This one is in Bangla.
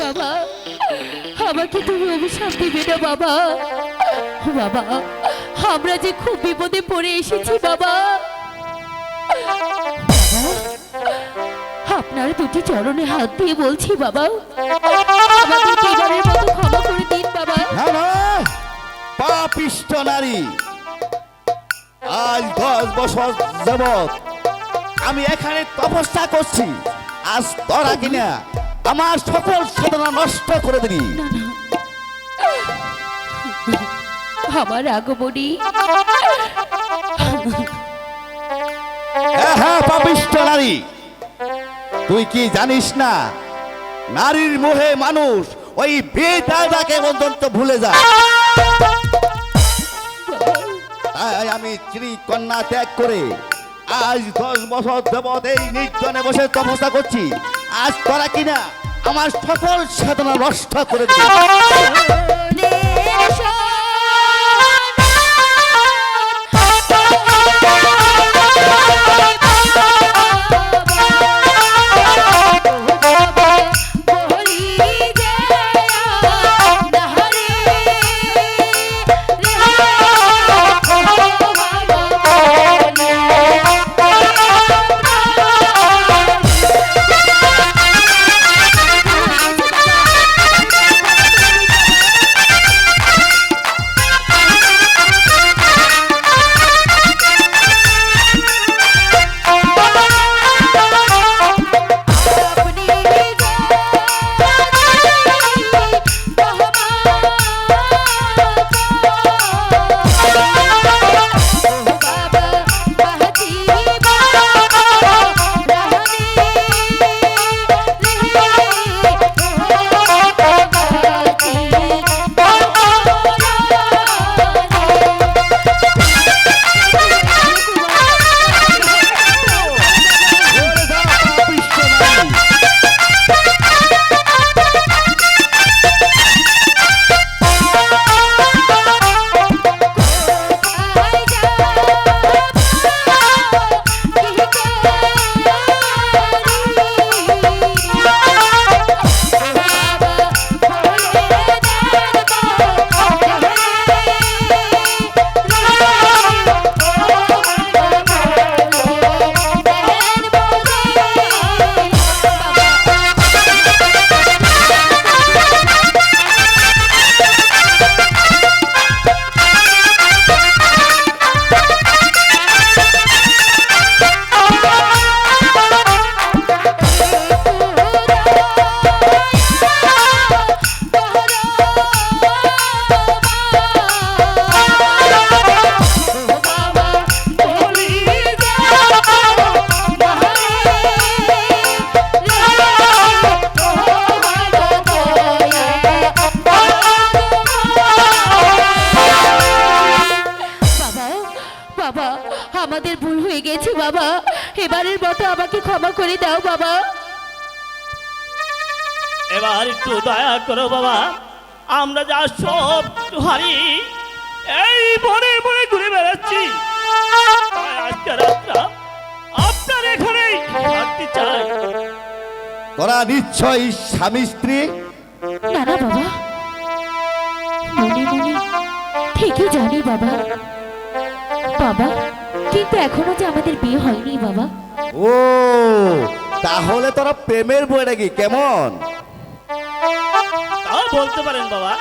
বাবা, আমাকে তুমি অভিশাপ দিবে না বাবা। বাবা, আমরা যে খুব বিপদে পড়ে এসেছি বাবা। আপনার দুটি চরণে হাত দিয়ে বলছি বাবা না পাপিষ্ট নারী। আজ দশ বছর যাবৎ আমি এখানে তপস্যা করছি। আজ তোরা কিনা আমার সকল সাধনা নষ্ট করে দিবি। আমার আগমনী। হ্যাঁ হ্যাঁ পাপিষ্ট নারী। তুই কি জানিস না? নারীর মোহে মানুষ ওই বেটাকে পর্যন্ত ভুলে যায়। তাই আমি স্ত্রী কন্যা ত্যাগ করে আজ দশ বছর যাবৎ এই নির্জনে বসে তপস্যা করছি। আজ তোরা কিনা আমার সকল সাধনা নষ্ট করে দিবি আমাদের ভুল হয়ে গেছে বাবা। এবারের মতো আমাকে ক্ষমা করে দাও বাবা। এবার একটু দয়া করো বাবা। আমরা যা সব হারি এই বনে বনে ঘুরে বেড়াচ্ছি। আজকে রাতটা আপনার এখানেই থাকতে চাই। তোরা নিশ্চয়ই স্বামী স্ত্রী? না না বাবা। মনে মনে ঠিকই জানি বাবা। বাবা কিন্তু এখনও যে আমাদের বিয়ে হয়নি বাবা। ও তাহলে তোরা প্রেমের বই নাকি? কেমন? তা বলতে পারেন বাবা।